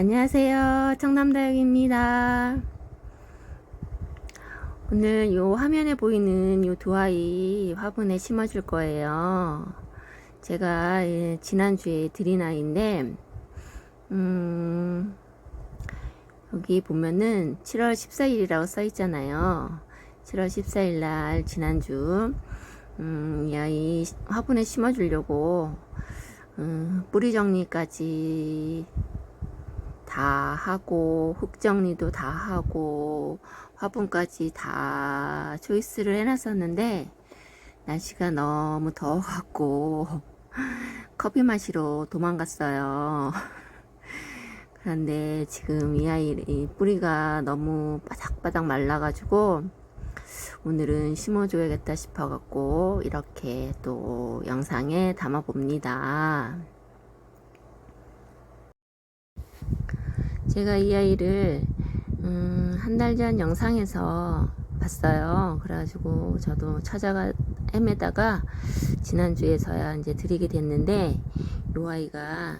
안녕하세요. 청남다육입니다. 오늘 요 화면에 보이는 요 두 아이 화분에 심어줄 거예요. 제가 예, 지난주에 드린 아이인데, 음, 여기 보면은 7월 14일이라고 써 있잖아요. 7월 14일 날 지난주, 음, 이 아이 화분에 심어주려고, 음, 뿌리 정리까지 다 하고 흙 정리도 다 하고 화분까지 다 초이스를 해놨었는데 날씨가 너무 더워갖고 커피 마시러 도망갔어요. 그런데 지금 이 아이 이 뿌리가 너무 바닥바닥 말라가지고 오늘은 심어줘야겠다 싶어갖고 이렇게 또 영상에 담아봅니다. 제가 이 아이를 음, 한 달 전 영상에서 봤어요. 그래가지고 저도 찾아가 헤매다가 지난주에서야 이제 드리게 됐는데 이 아이가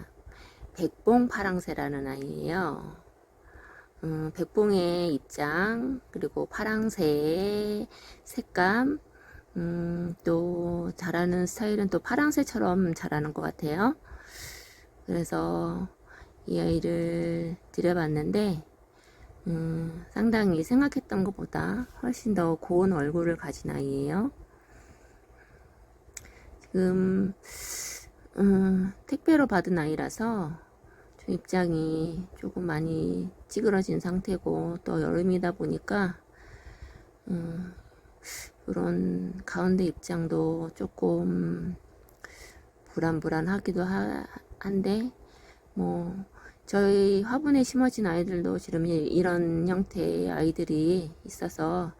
백봉 파랑새라는 아이예요. 음, 백봉의 입장 그리고 파랑새의 색감 음, 또 자라는 스타일은 또 파랑새처럼 자라는 것 같아요. 그래서 이 아이를 들여봤는데 음, 상당히 생각했던 것보다 훨씬 더 고운 얼굴을 가진 아이예요. 지금 음, 택배로 받은 아이라서 좀 입장이 조금 많이 찌그러진 상태고 또 여름이다 보니까 음, 이런 가운데 입장도 조금 불안불안하기도 하, 한데 뭐 저희 화분에 심어진 아이들도 지금 이런 형태의 아이들이 있어서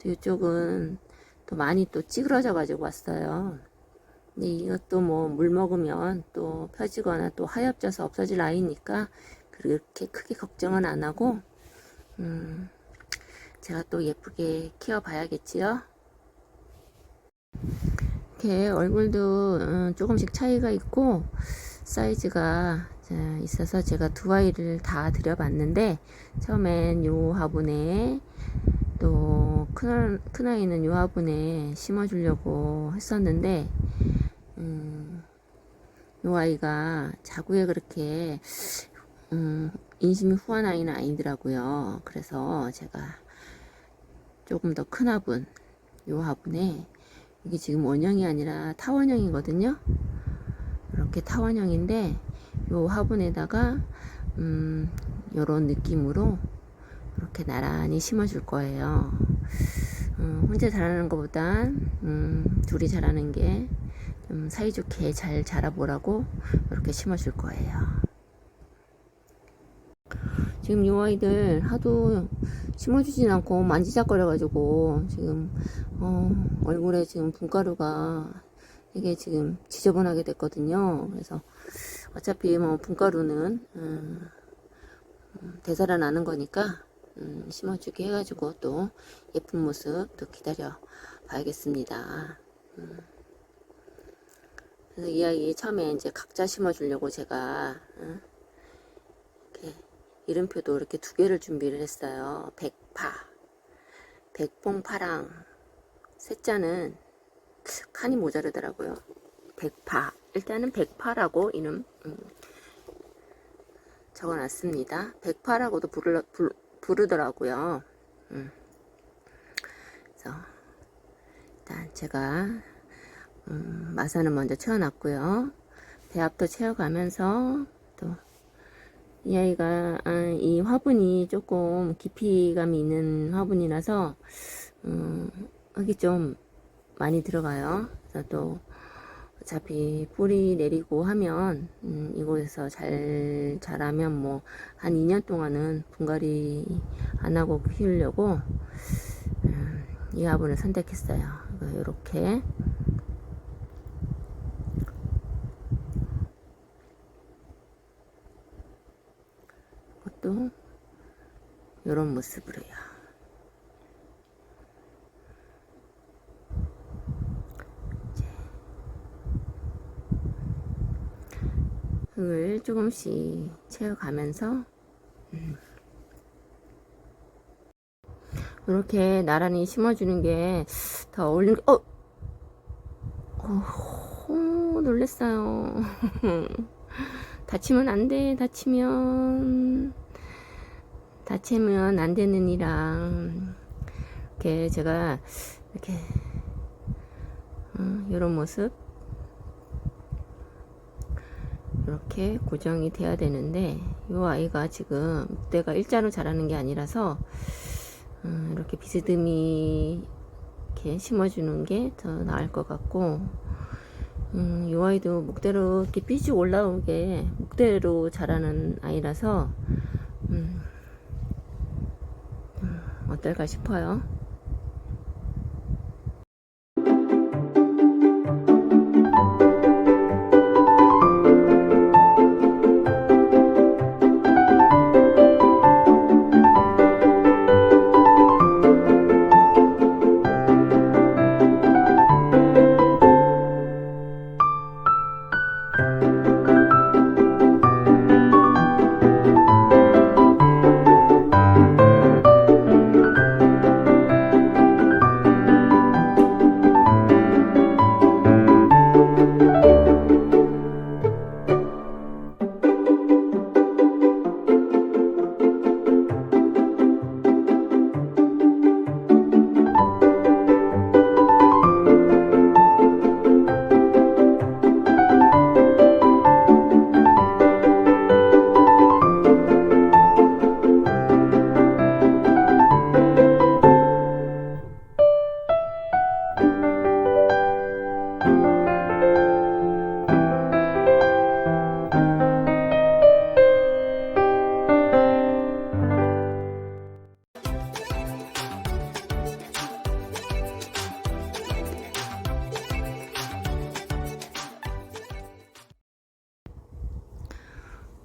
또 이쪽은 또 많이 또 찌그러져 가지고 왔어요. 근데 이것도 뭐 물 먹으면 또 펴지거나 또 하엽져서 없어질 아이니까 그렇게 크게 걱정은 안 하고 음 제가 또 예쁘게 키워 봐야겠지요. 이렇게 얼굴도 음, 조금씩 차이가 있고 사이즈가 있어서 제가 두 아이를 다 들여봤는데 처음엔 요 화분에 또 큰, 큰 아이는 요 화분에 심어주려고 했었는데 음, 요 아이가 자구에 그렇게 음, 인심이 후한 아이는 아니더라고요. 그래서 제가 조금 더 큰 화분 요 화분에 이게 지금 원형이 아니라 타원형이거든요. 이렇게 타원형인데 요 화분에다가 음, 요런 느낌으로 이렇게 나란히 심어줄 거예요. 음, 혼자 자라는 것보다 음, 둘이 자라는 게 좀 사이좋게 잘 자라보라고 이렇게 심어줄 거예요. 지금 요 아이들 하도 심어주진 않고 만지작거려가지고 지금 어, 얼굴에 지금 분가루가 이게 지금 지저분하게 됐거든요. 그래서 어차피 뭐 분가루는 음, 음, 되살아나는 거니까 음, 심어주기 해가지고 또 예쁜 모습 또 기다려 봐야겠습니다. 음. 그래서 이 아이 처음에 이제 각자 심어주려고 제가 음, 이렇게 이름표도 이렇게 두 개를 준비를 했어요. 백파, 백봉파랑 셋자는 칸이 모자르더라고요. 백파. 일단은 백파라고 이름 음, 적어놨습니다. 백파라고도 부르, 부르, 더라고요 음. 그래서 일단 제가 음, 마사는 먼저 채워놨고요. 배합도 채워가면서 또 이 아이가 아, 이 화분이 조금 깊이감이 있는 화분이라서 음, 여기 좀 많이 들어가요. 그래서 또 어차피 뿌리 내리고 하면 음, 이곳에서 잘 자라면 뭐 한 2년 동안은 분갈이 안 하고 키우려고 음, 이 화분을 선택했어요. 이렇게 이것도 이런 모습으로요. 흙을 조금씩 채워가면서 이렇게 나란히 심어주는 게 더 어울리는, 어! 어, 어 놀랬어요. 다치면 안 돼, 다치면. 다치면 안 되는 이랑, 이렇게 제가, 이렇게, 어, 이런 모습. 이렇게 고정이 돼야 되는데, 이 아이가 지금 목대가 일자로 자라는 게 아니라서, 음, 이렇게 비스듬히 이렇게 심어주는 게 더 나을 것 같고, 음, 이 아이도 목대로 이렇게 삐죽 올라오게 목대로 자라는 아이라서, 음, 음, 어떨까 싶어요.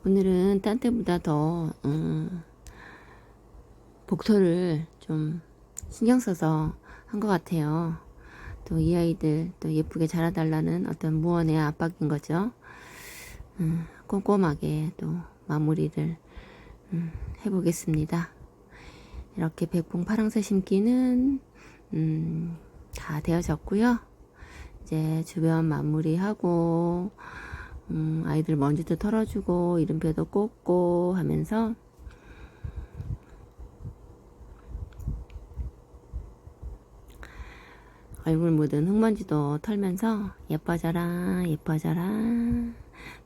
오늘은 딴 때보다 더 음, 복토를 좀 신경 써서 한 것 같아요. 또 이 아이들 또 예쁘게 자라달라는 어떤 무언의 압박인 거죠. 음, 꼼꼼하게 또 마무리를 음, 해보겠습니다. 이렇게 백봉 파랑새 심기는 음, 다 되어졌고요. 이제 주변 마무리하고 음, 아이들 먼지도 털어주고 이름표도 꽂고 하면서. 얼굴 묻은 흙먼지도 털면서 예뻐져라 예뻐져라.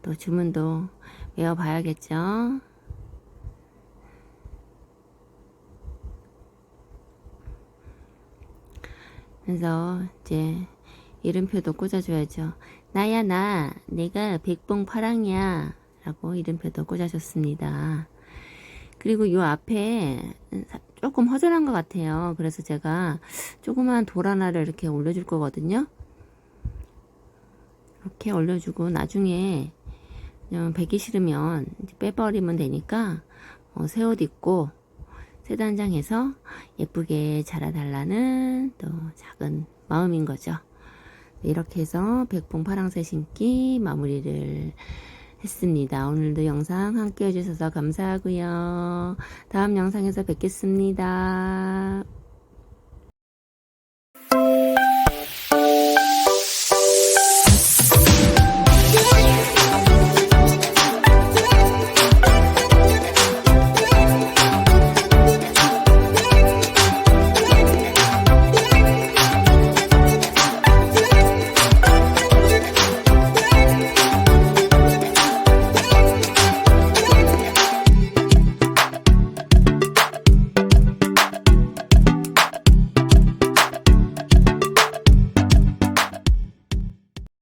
또 주문도 외워봐야겠죠? 그래서 이제 이름표도 꽂아줘야죠. 나야 나 내가 백봉 파랑이야 라고 이름표도 꽂아줬습니다. 그리고 요 앞에 조금 허전한 것 같아요. 그래서 제가 조그만 돌 하나를 이렇게 올려줄 거거든요. 이렇게 올려주고 나중에 베기 싫으면 빼버리면 되니까 어, 새옷 입고 새 단장해서 예쁘게 자라달라는 또 작은 마음인 거죠. 이렇게 해서 백봉 파랑새 심기 마무리를 했습니다. 오늘도 영상 함께 해주셔서 감사하고요. 다음 영상에서 뵙겠습니다.